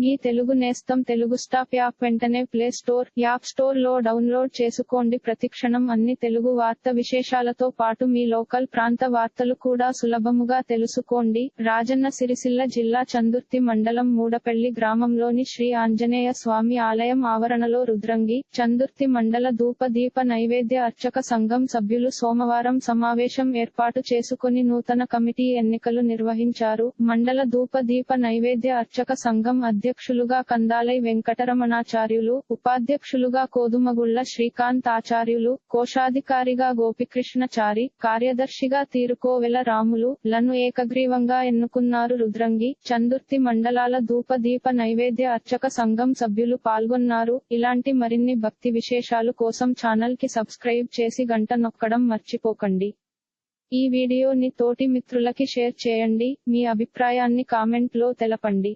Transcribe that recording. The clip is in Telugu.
మీ తెలుగు నేస్తం తెలుగు స్టాప్ యాప్ వెంటనే ప్లే స్టోర్ యాప్ స్టోర్లో డౌన్లోడ్ చేసుకోండి. ప్రతిక్షణం అన్ని తెలుగు వార్త విశేషాలతో పాటు మీ లోకల్ ప్రాంత వార్తలు కూడా సులభముగా తెలుసుకోండి. రాజన్న సిరిసిల్ల జిల్లా చందుర్తి మండలం మూడపల్లి గ్రామంలోని శ్రీ ఆంజనేయ స్వామి ఆలయం ఆవరణలో రుద్రంగి చందుర్తి మండల ధూప దీప నైవేద్య అర్చక సంఘం సభ్యులు సోమవారం సమావేశం ఏర్పాటు చేసుకుని నూతన కమిటీ ఎన్నికలు నిర్వహించారు. మండల ధూప దీప నైవేద్య అర్చక సంఘం అధ్యక్షులుగా కందాలై వెంకటరమణాచార్యులు ఉపాధ్యక్షులుగా కోదుమగుళ్ళ శ్రీకాంత్ ఆచార్యులు కోశాధికారిగా గోపికృష్ణచారి కార్యదర్శిగా తీరుకోవెల రాములు లను ఏకగ్రీవంగా ఎన్నుకున్నారు రుద్రంగి చందుర్తి మండలాల ధూప దీప నైవేద్య అర్చక సంఘం సభ్యులు పాల్గొన్నారు. ఇలాంటి మరిన్ని భక్తి విశేషాలు కోసం ఛానల్కి సబ్స్క్రైబ్ చేసి గంట నొక్కడం మర్చిపోకండి. ఈ వీడియోని తోటి మిత్రులకి షేర్ చేయండి. మీ అభిప్రాయాన్ని కామెంట్లో తెలపండి.